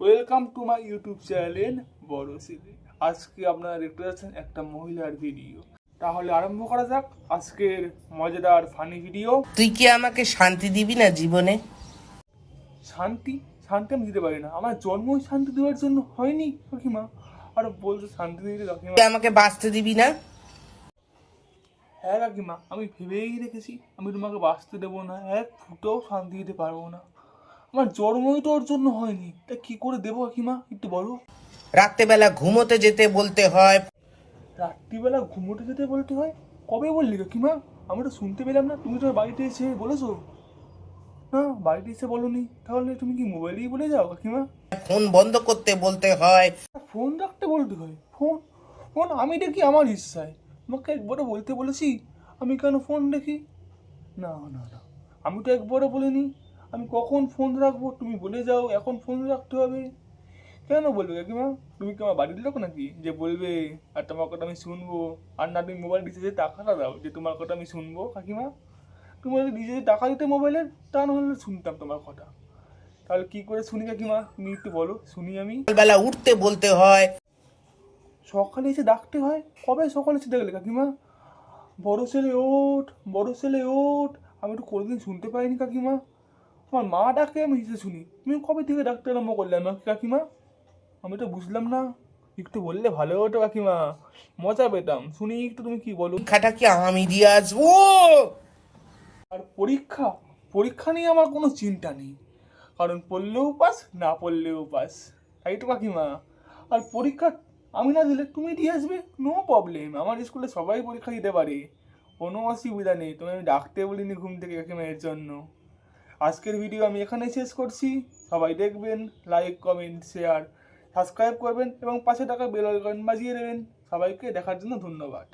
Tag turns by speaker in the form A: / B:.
A: Welcome to my YouTube channel বড় ছেলে আজকে আপনারা দেখতে পাচ্ছেন একটা মহিলার ভিডিও তাহলে আরম্ভ করা যাক আজকের মজাদার ফানি ভিডিও
B: তুই কি আমাকে শান্তি দিবি না জীবনে?
A: শান্তি? শান্তি আমি দিতে পারি না। আমার জন্মই শান্তি দেওয়ার জন্য হয়নি কাকিমা। আর বলছে শান্তি দিতে কাকিমা।
B: তুই আমাকে বাঁচতে দিবি না?
A: হ্যাঁ কাকিমা আমি ভেবেই রেখেছি আমি তোমাকে বাঁচতে দেবো না। এক ফুটেও শান্তি দিতে পারব না। আমার জন্মই তো ওর জন্য হয়নি। তা কি করে দেবো কাকিমা? একটু বলো।
B: রাত্রেবেলা ঘুমোতে যেতে বলতে হয়।
A: রাত্রিবেলা ঘুমোতে যেতে বলতে হয়? কবে বললি কাকিমা? আমি তো শুনতে পেলাম না। তুমি তো বাড়িতে এসে বলেছ। না বাড়িতে এসে বলনি। তাহলে তুমি কি মোবাইলেই বলে যাও কাকিমা?
B: ফোন বন্ধ করতে বলতে হয়।
A: ফোন রাখতে বলতে হয়। ফোন ফোন আমি দেখি আমার ইচ্ছায়। তোমাকে একবারও বলতে বলেছি? আমি কেন ফোন দেখি? না না না। আমি তো একবারও বলিনি। আমি কখন ফোন রাখব? তুমি বলে যাও এখন ফোন রাখতে হবে। কেন বলবে কাকিমা তুমি কি আমার বাড়ির লোক নাকি? যে বলবে আর তোমার কথা আমি শুনব। আর না তুমি মোবাইল রিচার্জে টাকাটা দাও যে তোমার কথা আমি শুনব কাকিমা তুমি যদি রিচার্জে টাকা দিতে মোবাইলের তা নাহলে শুনতাম তোমার কথা। তাহলে কি করে শুনি কাকিমা তুমি একটু বলো শুনি আমি।
B: বেলা উঠতে বলতে হয়।
A: সকালে এসে ডাকতে হয়? কবে সকালে এসে ডাকলে কাকিমা বড় ছেলে ওঠ বড় ছেলে ওঠ। আমি তো কোনোদিন শুনতে পাইনি কাকিমা আমার মা ডাকে আমি এসে শুনি। তুমি কবে থেকে ডাকতে আরম্ভ করলে আমাকে কাকিমা? আমি তো বুঝলাম না। একটু বললে ভালো হতো কাকিমা। মজা পেতাম। শুনি একটু তুমি কি বলো।
B: পরীক্ষাটা কি আমি দিয়ে আসব
A: আর পরীক্ষা? পরীক্ষা নিয়ে আমার কোনো চিন্তা নেই। কারণ পড়লেও পাস না পড়লেও পাস। তাই তো কাকিমা। আর পরীক্ষা আমি না দিলে তুমি দিয়ে আসবে? নো প্রবলেম আমার স্কুলে সবাই পরীক্ষা দিতে পারে। কোনো অসুবিধা নেই। তুমি আমি ডাকতে বলিনি ঘুম থেকে কাকিমা এর জন্য। আজকের ভিডিও আমি এখানেই শেষ করছি। সবাই দেখবেন লাইক কমেন্ট শেয়ার সাবস্ক্রাইব করবেন এবং পাশে থাকা বেল আইকন বাজিয়ে দেবেন। সবাইকে দেখার জন্য ধন্যবাদ।